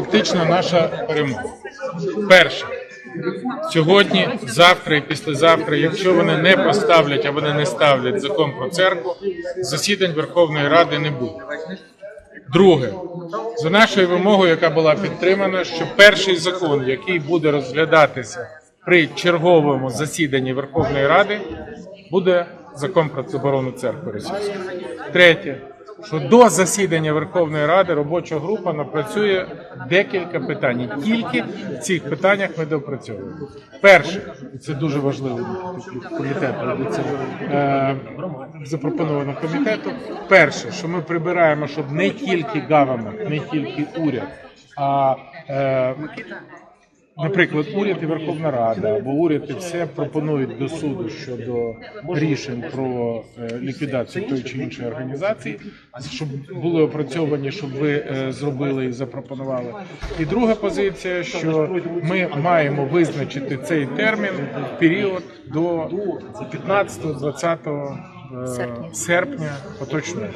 тактична наша перемога. Перше. Сьогодні, завтра і післязавтра, якщо вони не поставлять, а вони не ставлять закон про церкву, засідань Верховної Ради не буде. Друге, за нашою вимогою, яка була підтримана, що перший закон, який буде розглядатися при черговому засіданні Верховної Ради, буде закон про заборону церкви російської. Третє, що до засідання Верховної Ради робоча група напрацює декілька питань. Тільки в цих питаннях ми допрацьовуємо. Перше, і це дуже важливо комітету, це е, запропоновано комітету. Перше, що ми прибираємо, щоб не тільки government, не тільки уряд, а е, Наприклад, уряд і Верховна Рада або уряд і все пропонують до суду щодо рішень про е, ліквідацію тої чи іншої організації, щоб були опрацьовані, щоб ви е, зробили і запропонували. І друга позиція, що ми маємо визначити цей термін в період до 15-20 Серпня. серпня поточного.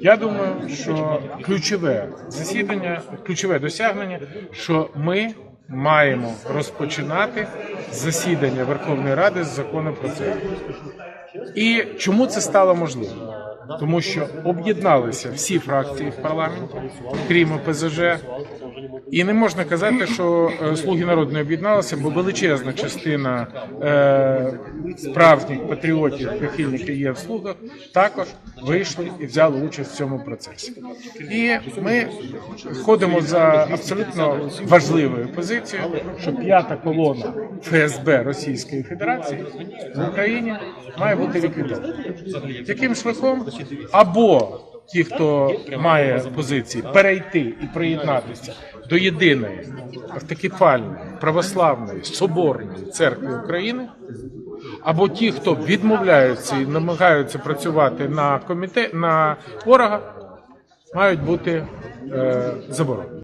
Я думаю, що ключове засідання, ключове досягнення, що ми маємо розпочинати засідання Верховної Ради з закону про це. І чому це стало можливим? Тому що об'єдналися всі фракції в парламенті, крім ОПЗЖ. І не можна казати, що е, слуги народу не об'єдналися, бо величезна частина е, справжніх патріотів, прихильників є в слугах, також вийшли і взяли участь в цьому процесі. І ми ходимо за абсолютно важливою позицією, що п'ята колона ФСБ Російської Федерації в Україні має бути ліквідована. Яким шляхом? Або ті, хто має позиції, перейти і приєднатися до єдиної автокефальної православної соборної церкви України, або ті, хто відмовляються і намагаються працювати на комітет на ворога, мають бути е, заборонені.